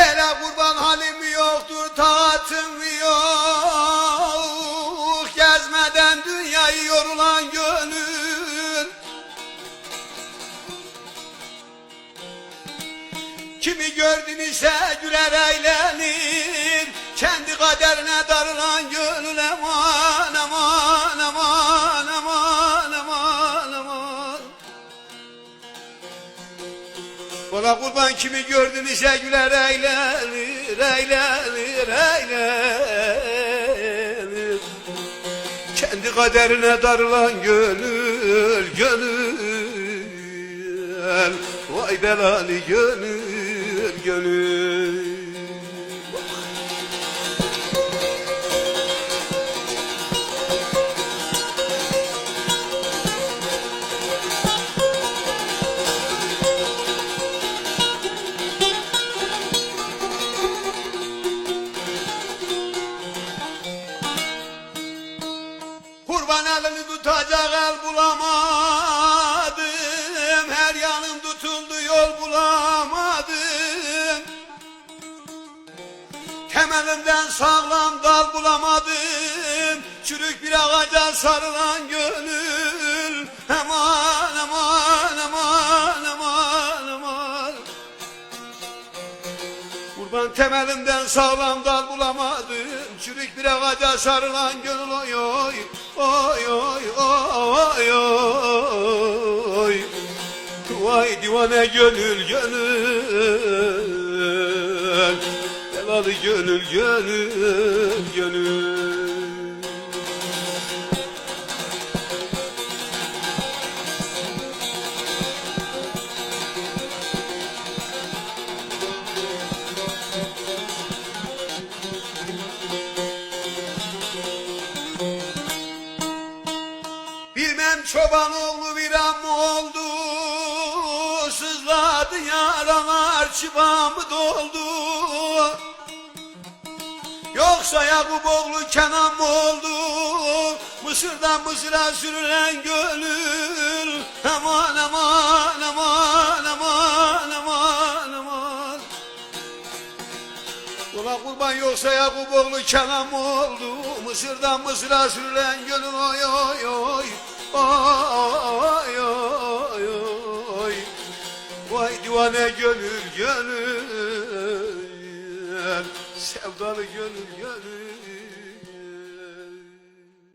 Hele kurban halim yoktur taatım yok. Gezmeden dünyayı yorulan gönül. Kimi gördün ise güler eğlenir Bana kurban kimi gördün ise güler eğlenir eğlenir eğlenir Kendi kaderine darılan gönül gönül. Vay belalı gönül gönül Kurban elini tutacak el bulamadım. Her yanım tutuldu yol bulamadım. Temelimden sağlam dal bulamadım. Çürük bir ağaca sarılan gönül. Aman aman aman aman aman. Kurban temelimden sağlam dal bulamadım. Çürük bir ağaca sarılan gönül oy Oy oy Vay divane gönül gönül. Belalı gönül gönül gönül. Bilmem çoban oğlu bir am oldu Sızladı yaralar çıbamı doldu. Yoksa Yakup oğlu Kenan mı oldu? Mısır'dan Mısır'a sürülen gönül. Aman aman aman aman aman aman. Ulan kurban yoksa Yakup oğlu Kenan mı oldu? Mısır'dan Mısır'a sürülen gönül oy oy. Oy Oy oy oy divane gönül gönül Sevdalı gönül gönül